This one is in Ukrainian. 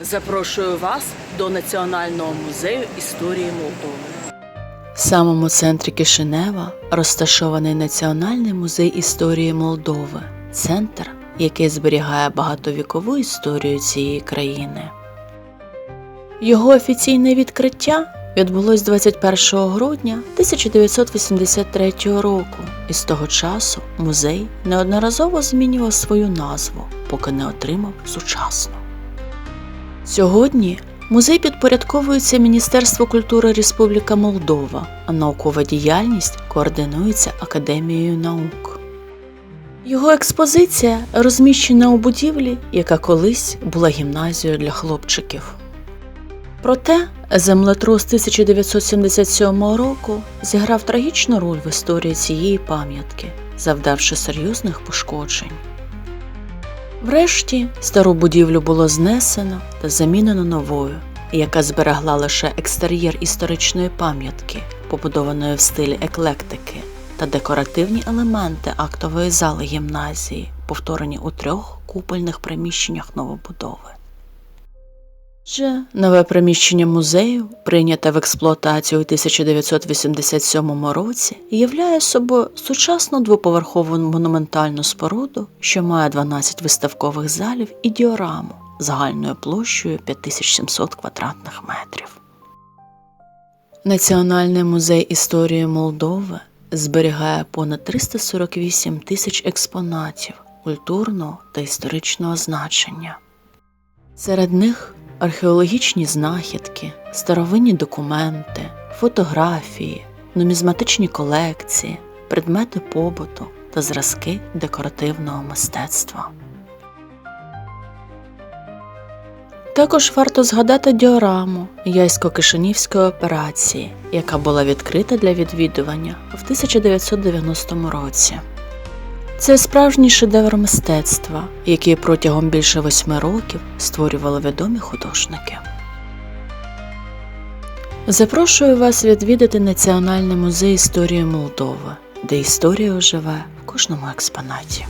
Запрошую вас до Національного музею історії Молдови. В самому центрі Кишинева розташований Національний музей історії Молдови, центр, який зберігає багатовікову історію цієї країни. Його офіційне відкриття відбулось 21 грудня 1983 року, і з того часу музей неодноразово змінював свою назву, поки не отримав сучасну. Сьогодні музей підпорядковується Міністерству культури Республіка Молдова, а наукова діяльність координується Академією наук. Його експозиція розміщена у будівлі, яка колись була гімназією для хлопчиків. Проте землетрус 1977 року зіграв трагічну роль в історії цієї пам'ятки, завдавши серйозних пошкоджень. Врешті стару будівлю було знесено та замінено новою, яка зберегла лише екстер'єр історичної пам'ятки, побудованої в стилі еклектики, та декоративні елементи актової зали гімназії, повторені у трьох купольних приміщеннях новобудови. Вже нове приміщення музею, прийняте в експлуатацію у 1987 році, являє собою сучасну двоповерхову монументальну споруду, що має 12 виставкових залів і діораму загальною площею 5700 квадратних метрів. Національний музей історії Молдови зберігає понад 348 тисяч експонатів культурного та історичного значення. Серед них археологічні знахідки, старовинні документи, фотографії, нумізматичні колекції, предмети побуту та зразки декоративного мистецтва. Також варто згадати діораму Яйсько-Кишинівської операції, яка була відкрита для відвідування в 1990 році. Це справжній шедевр мистецтва, який протягом більше восьми років створювали відомі художники. Запрошую вас відвідати Національний музей історії Молдови, де історія оживе в кожному експонаті.